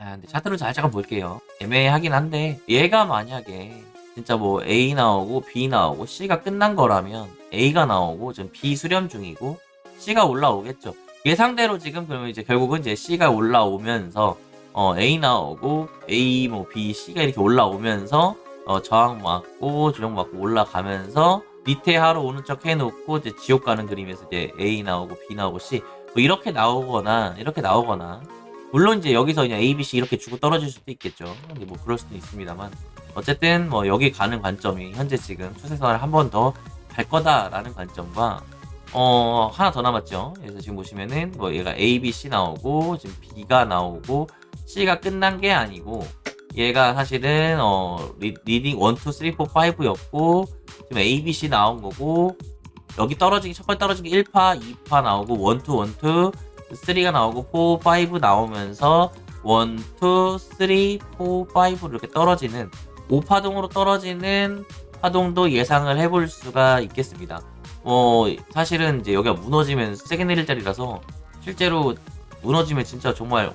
아, 차트를 잘 잠깐 볼게요. 애매하긴 한데 얘가 만약에 진짜 뭐 A 나오고 B 나오고 C가 끝난 거라면 A가 나오고 지금 B 수렴 중이고 C가 올라오겠죠. 예상대로 지금 그러면 이제 결국은 이제 C가 올라오면서 어, A 나오고 A 뭐 B C가 이렇게 올라오면서 어, 저항 맞고 조정 맞고 올라가면서 밑에 하루 오는 척 해놓고 이제 지옥 가는 그림에서 이제 A 나오고 B 나오고 C 뭐 이렇게 나오거나 이렇게 나오거나 물론 이제 여기서 그냥 A, B, C 이렇게 주고 떨어질 수도 있겠죠. 근데 뭐 그럴 수도 있습니다만 어쨌든 뭐 여기 가는 관점이 현재 지금 추세선을 한 번 더 갈 거다라는 관점과 어 하나 더 남았죠. 그래서 지금 보시면은 뭐 얘가 A, B, C 나오고 지금 B가 나오고 C가 끝난 게 아니고 얘가 사실은 어 리, 리딩 1, 2, 3, 4, 5였고 지금 A, B, C 나온 거고 여기 떨어지기 첫 번째 떨어지기 1파, 2파 나오고 1, 2, 1, 2 3가 나오고 4, 5 나오면서 1, 2, 3, 4, 5로 이렇게 떨어지는 5파동으로 떨어지는 파동도 예상을 해볼 수가 있겠습니다. 어, 사실은 이제 여기가 무너지면 세게 내릴 자리라서 실제로 무너지면 진짜 정말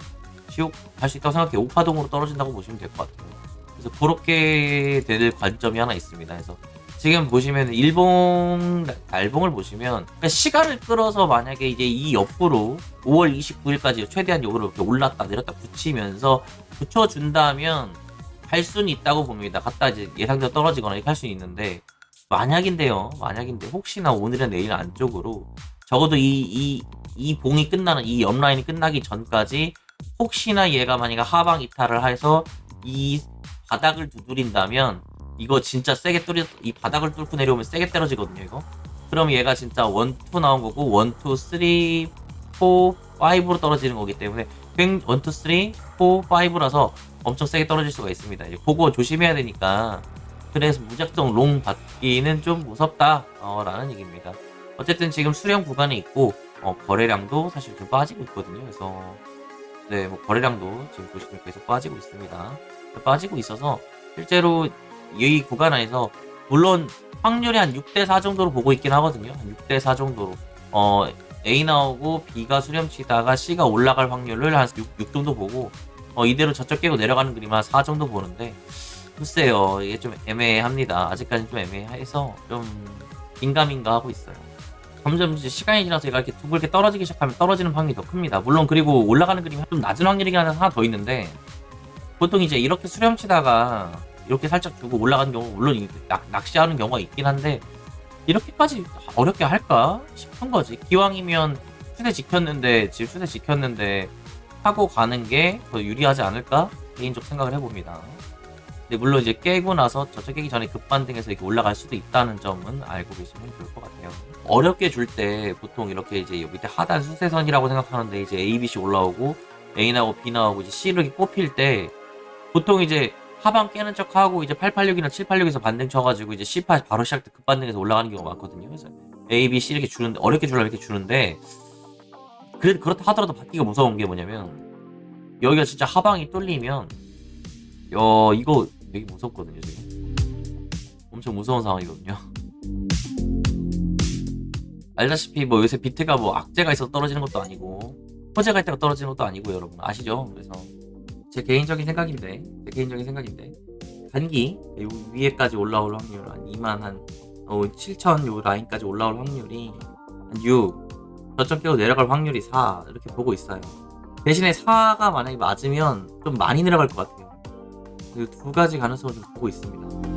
지옥 갈 수 있다고 생각해요. 5파동으로 떨어진다고 보시면 될 것 같아요. 그래서 그렇게 될 관점이 하나 있습니다. 그래서 지금 보시면 일봉 날봉을 보시면 그러니까 시간을 끌어서 만약에 이제 이 옆으로 5월 29일까지 최대한 옆으로 이렇게 올랐다 내렸다 붙이면서 붙여준다면 갈 수는 있다고 봅니다. 갔다 이제 예상대로 떨어지거나 이렇게 할 수는 있는데 만약인데요. 만약인데 혹시나 오늘이나 내일 안쪽으로 적어도 이 이 이 봉이 끝나는 이 옆라인이 끝나기 전까지 혹시나 얘가 만약에 하방 이탈을 해서 이 바닥을 두드린다면 이거 진짜 세게 뚫이 이 바닥을 뚫고 내려오면 세게 떨어지거든요 이거. 그럼 얘가 진짜 1, 2 나온 거고 1, 2, 3, 4, 5로 떨어지는 거기 때문에 1, 2, 3, 4, 5라서 엄청 세게 떨어질 수가 있습니다. 그거 조심해야 되니까. 그래서 무작정 롱 받기는 좀 무섭다 어, 라는 얘기입니다. 어쨌든 지금 수령 구간에 있고 어, 거래량도 사실 좀 빠지고 있거든요. 그래서 네, 뭐 거래량도 지금 보시면 계속 빠지고 있습니다 빠지고 있어서 실제로 이 구간 안에서 물론 확률이 한 6대4 정도로 보고 있긴 하거든요. 한 6대4 정도로. 어, A 나오고 B가 수렴치다가 C가 올라갈 확률을 한 6, 6 정도 보고 어, 이대로 저쪽 깨고 내려가는 그림 한 4 정도 보는데 글쎄요. 이게 좀 애매합니다. 아직까지는 좀 애매해서 좀 긴가민가 하고 있어요. 점점 이제 시간이 지나서 얘가 이렇게 두껍게 떨어지기 시작하면 떨어지는 확률이 더 큽니다. 물론 그리고 올라가는 그림이 좀 낮은 확률이긴 한데 하나 더 있는데 보통 이제 이렇게 수렴치다가 이렇게 살짝 주고 올라가는 경우 물론 이 낚, 낚시하는 경우가 있긴 한데 이렇게까지 어렵게 할까 싶은 거지 기왕이면 추세 지켰는데 지금 추세 지켰는데 하고 가는 게 더 유리하지 않을까 개인적 생각을 해봅니다. 근데 물론 이제 깨고 나서 저쪽 깨기 전에 급반등해서 이렇게 올라갈 수도 있다는 점은 알고 계시면 좋을 것 같아요. 어렵게 줄 때 보통 이렇게 이제 밑에 하단 수세선이라고 생각하는데 이제 A, B, C 올라오고 A 나오고 B 나오고 이제 C로 꼽힐 때 보통 이제 하방 깨는 척 하고 이제 886이나 786에서 반등 쳐가지고 이제 C8 바로 시작 때 급반등해서 올라가는 경우가 많거든요. 그래서 A, B, C 이렇게 주는데 어렵게 주려면 이렇게 주는데 그래 그렇다 하더라도 받기가 무서운 게 뭐냐면 여기가 진짜 하방이 뚫리면 어 이거 되게 무섭거든요 지금 엄청 무서운 상황이거든요. 알다시피 뭐 요새 비트가 뭐 악재가 있어서 떨어지는 것도 아니고 호재가 있다가 떨어지는 것도 아니고 여러분 아시죠? 그래서 제 개인적인 생각인데 제 개인적인 생각인데 단기 요 위에까지 올라올 확률 한 2만 한 어, 7천 요 라인까지 올라올 확률이 한 6, 저점 깨고 내려갈 확률이 4 이렇게 보고 있어요. 대신에 4가 만약에 맞으면 좀 많이 내려갈 것 같아요. 그 두 가지 가능성을 좀 보고 있습니다.